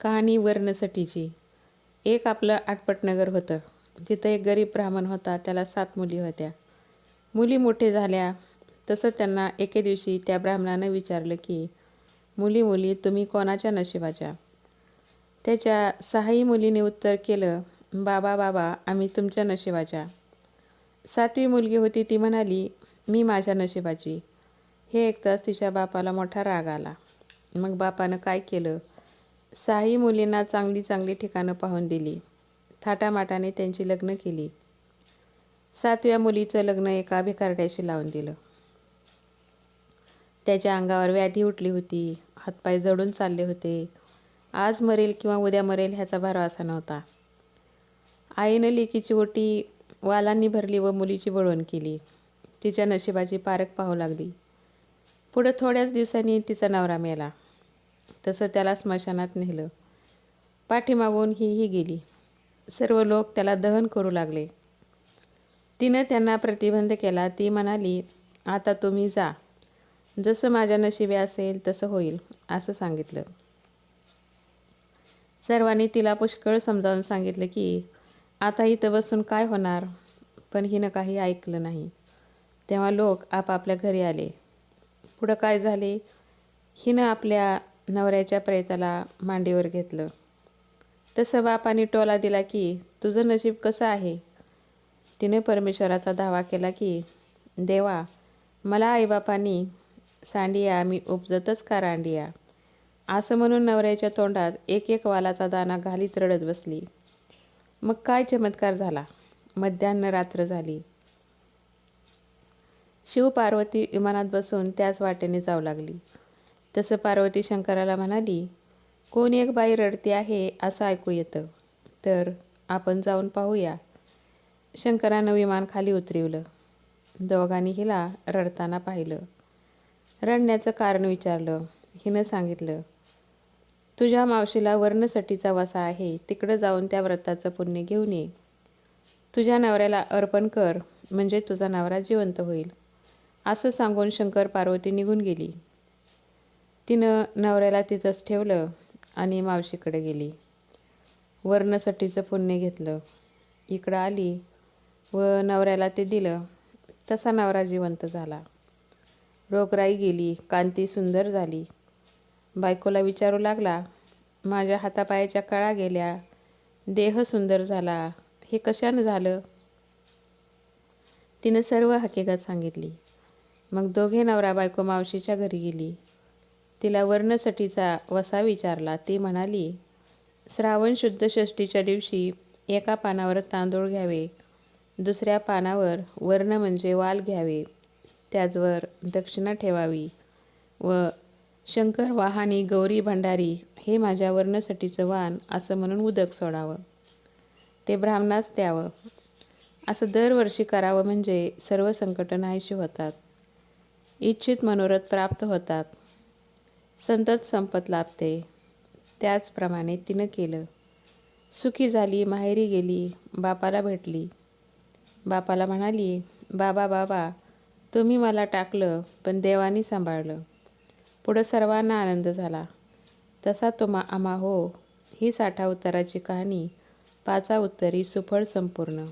कहाणी वर्णसटीची. एक आपलं आटपटनगर होतं. तिथं एक गरीब ब्राह्मण होता त्याला सात मुली होत्या. मुली मोठे झाल्या तसं त्यांना एके दिवशी त्या ब्राह्मणानं विचारलं की मुली मुली तुम्ही कोणाच्या नशिबाच्या? त्याच्या सहाही मुलीने उत्तर केलं बाबा बाबा आम्ही तुमच्या नशिबाच्या. सातवी मुलगी होती ती म्हणाली मी माझ्या नशिबाची. हे ऐकताच तिच्या बापाला मोठा राग आला. मग बापानं काय केलं? साई मुलींना चांगली चांगली ठिकाणं पाहून दिली. थाटामाटाने त्यांची लग्न केली. सातव्या मुलीचं लग्न एका भिकारड्याशी लावून दिलं. त्याच्या अंगावर व्याधी उठली होती. हातपाय जडून चालले होते. आज मरेल किंवा उद्या मरेल ह्याचा भरवसा नव्हता. आईनं लेकीची ओटी वालांनी भरली व मुलीची वळवण केली. तिच्या नशिबाची पारख पाहू लागली. पुढं थोड्याच दिवसांनी तिचा नवरा मेला. तसं त्याला स्मशानात नेलं. पाठीमागून ही ही गेली. सर्व लोक त्याला दहन करू लागले. तिनं त्यांना प्रतिबंध केला. ती म्हणाली आता तुम्ही जा. जसं माझ्या नशिबे असेल तसं होईल असं सांगितलं. सर्वांनी तिला पुष्कळ समजावून सांगितलं की आता इथं बसून काय होणार? पण हिनं काही ऐकलं नाही. तेव्हा लोक आपापल्या घरी आले. पुढं काय झाले? हिनं आपल्या नवऱ्याच्या प्रेताला मांडीवर घेतलं. तसं बापाने टोला दिला की तुझं नशीब कसं आहे? तिने परमेश्वराचा दावा केला की देवा मला आईबापांनी सांडिया मी उपजतच का रांडिया? असं म्हणून नवऱ्याच्या तोंडात एक एक वालाचा दाना घालीत रडत बसली. मग काय चमत्कार झाला? मध्यान्ह रात्र झाली. शिव पार्वती विमानात बसून त्याच वाटेने जाऊ लागली. तसं पार्वती शंकराला म्हणाली कोण एक बाई रडते आहे असं ऐकू येतं. तर आपण जाऊन पाहूया. शंकरानं विमान खाली उतरवलं. दोघांनी हिला रडताना पाहिलं. रडण्याचं कारण विचारलं. हिनं सांगितलं तुझ्या मावशीला वर्णसटीचा वसा आहे. तिकडं जाऊन त्या व्रताचं पुण्य घेऊन ये. तुझ्या नवऱ्याला अर्पण कर. म्हणजे तुझा नवरा जिवंत होईल. असं सांगून शंकर पार्वती निघून गेली. तिनं नवऱ्याला तिथंच ठेवलं आणि मावशीकडे गेली. वर्णसटीचं पुण्य घेतलं. इकडं आली व नवऱ्याला ते दिलं. तसा नवरा जिवंत झाला. रोगराई गेली कांती सुंदर झाली. बायकोला विचारू लागला माझ्या हातापायाच्या कळा गेल्या देह सुंदर झाला हे कशानं झालं? तिनं सर्व हकीकत सांगितली. मग दोघे नवरा बायको मावशीच्या घरी गेली. तिला वर्णसटीचा वसा विचारला. ती म्हणाली श्रावण शुद्ध षष्टीच्या दिवशी एका पानावर तांदूळ घ्यावे. दुसऱ्या पानावर वर्ण म्हणजे वाल घ्यावे. त्याचवर दक्षिणा ठेवावी व शंकर वाहानी गौरी भंडारी हे माझ्या वर्णसटीचं वाण असं म्हणून उदक सोडावं. ते ब्राह्मणास द्यावं. असं दरवर्षी करावं म्हणजे सर्व संकट नाहीशी होतात. इच्छित मनोरथ प्राप्त होतात. संतत संपत लाभते. त्याचप्रमाणे तिनं केलं. सुखी झाली माहेरी गेली बापाला भेटली. बापाला म्हणाली बाबा बाबा तुम्ही मला टाकलं पण देवानी सांभाळलं. पुढं सर्वांना आनंद झाला. तसा तो मा हो ही साठा उत्तराची कहाणी पाचा उत्तरी सुफळ संपूर्ण.